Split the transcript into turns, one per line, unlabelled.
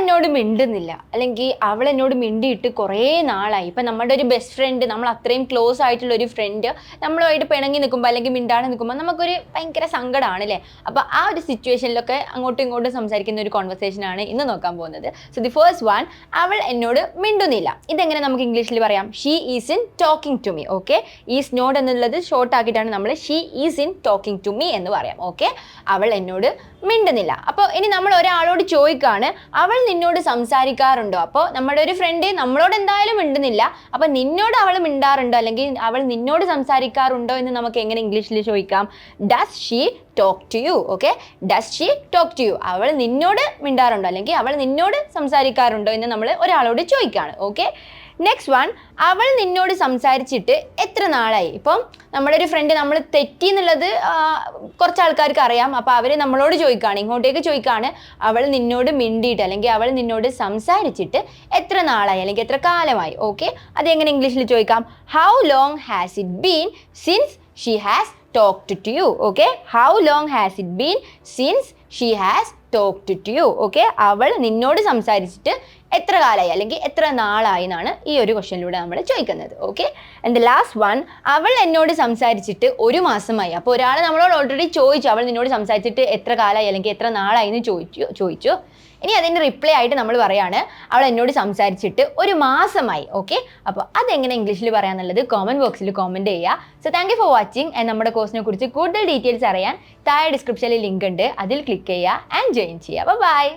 എന്നോട് മിണ്ടുന്നില്ല. അല്ലെങ്കിൽ അവൾ എന്നോട് മിണ്ടിയിട്ട് കുറേ നാളായി. ഇപ്പം നമ്മുടെ ഒരു ബെസ്റ്റ് ഫ്രണ്ട് നമ്മൾ അത്രയും ക്ലോസ് ആയിട്ടുള്ള ഒരു ഫ്രണ്ട് നമ്മളുമായിട്ട് പിണങ്ങി നിൽക്കുമ്പോൾ അല്ലെങ്കിൽ മിണ്ടാണ് നിൽക്കുമ്പോൾ നമുക്കൊരു ഭയങ്കര സങ്കടമാണ് അല്ലേ? അപ്പോൾ ആ ഒരു സിറ്റുവേഷനിലൊക്കെ അങ്ങോട്ടും ഇങ്ങോട്ടും സംസാരിക്കുന്ന ഒരു കോൺവെർസേഷനാണ് ഇന്ന് നോക്കാൻ പോകുന്നത്. സോ ദി ഫസ്റ്റ് വൺ അവൾ എന്നോട് മിണ്ടുന്നില്ല. ഇതെങ്ങനെ നമുക്ക് ഇംഗ്ലീഷിൽ പറയാം? She isn't talking to me okay is not എന്നുള്ളത് ഷോർട്ട് ആക്കിയിട്ടാണ് നമ്മൾ she isn't talking to me എന്ന് പറയാം ഓക്കെ അവൾ എന്നോട് മിണ്ടുന്നില്ല. അപ്പോൾ ഇനി നമ്മൾ ഒരാളോട് ചോദിക്കുകയാണ് അവൾ നിന്നോട് സംസാരിക്കാറുണ്ടോ? അപ്പോൾ നമ്മുടെ ഒരു ഫ്രണ്ട് നമ്മളോട് എന്തായാലും മിണ്ടുന്നില്ല. അപ്പോൾ നിന്നോട് അവൾ മിണ്ടാറുണ്ടോ? അല്ലെങ്കിൽ അവൾ നിന്നോട് സംസാരിക്കാറുണ്ടോ എന്ന് നമുക്ക് എങ്ങനെ ഇംഗ്ലീഷിൽ ചോദിക്കാം. Does she talk to you okay does she talk to you അവൾ നിന്നോട് മിണ്ടാറുണ്ടോ? അല്ലെങ്കിൽ അവൾ നിന്നോട് സംസാരിക്കാറുണ്ടോ എന്ന് നമ്മൾ ഒരാളോട് ചോദിക്കുകയാണ് ഓക്കെ നെക്സ്റ്റ് വൺ അവൾ നിന്നോട് സംസാരിച്ചിട്ട് എത്ര നാളായി? ഇപ്പം നമ്മുടെ ഒരു ഫ്രണ്ട് നമ്മൾ തെറ്റി എന്നുള്ളത് കുറച്ച് ആൾക്കാർക്ക് അറിയാം. അപ്പോൾ അവർ നമ്മളോട് ചോദിക്കുകയാണ് ഇങ്ങോട്ടേക്ക് ചോദിക്കുകയാണ് അവൾ നിന്നോട് മിണ്ടിയിട്ട് അല്ലെങ്കിൽ അവൾ നിന്നോട് സംസാരിച്ചിട്ട് എത്ര നാളായി അല്ലെങ്കിൽ എത്ര കാലമായി? ഓക്കെ അതെങ്ങനെ ഇംഗ്ലീഷിൽ ചോദിക്കാം? How long has it been since she has talked to you okay how long has it been since she has talked to you okay അവൾ നിന്നോട് സംസാരിച്ചിട്ട് എത്ര കാലമായി അല്ലെങ്കിൽ എത്ര നാളായി എന്നാണ് ഈ ഒരു ക്വസ്റ്റ്യനിലൂടെ നമ്മൾ ചോദിക്കുന്നത്. Okay and the last one അവൾ എന്നോട് സംസാരിച്ചിട്ട് ഒരു മാസമായി. അപ്പോൾ ഒരാൾ നമ്മളോട് ഓൾറെഡി ചോദിച്ചു. അവൾ നിന്നോട് സംസാരിച്ചിട്ട് എത്ര കാലമായി അല്ലെങ്കിൽ എത്ര നാളായി എന്ന് ചോദിച്ചു ചോദിച്ചു. ഇനി അതിന്റെ റിപ്ലൈ ആയിട്ട് നമ്മൾ പറയാണ് അവൾ എന്നോട് സംസാരിച്ചിട്ട് ഒരു മാസമായി. ഓക്കെ അപ്പോൾ അതെങ്ങനെ ഇംഗ്ലീഷിൽ പറയാന്നുള്ളത് കോമന്റ് ബോക്സിൽ കോമന്റ് ചെയ്യുക. So thank you for watching and നമ്മുടെ കോഴ്സിനെ കുറിച്ച് കൂടുതൽ ഡീറ്റെയിൽസ് അറിയാൻ താഴെ ഡിസ്ക്രിപ്ഷനിൽ ലിങ്ക് ഉണ്ട്. അതിൽ ക്ലിക്ക് ചെയ്യുക ആൻഡ് ജോയിൻ ചെയ്യുക. ബൈ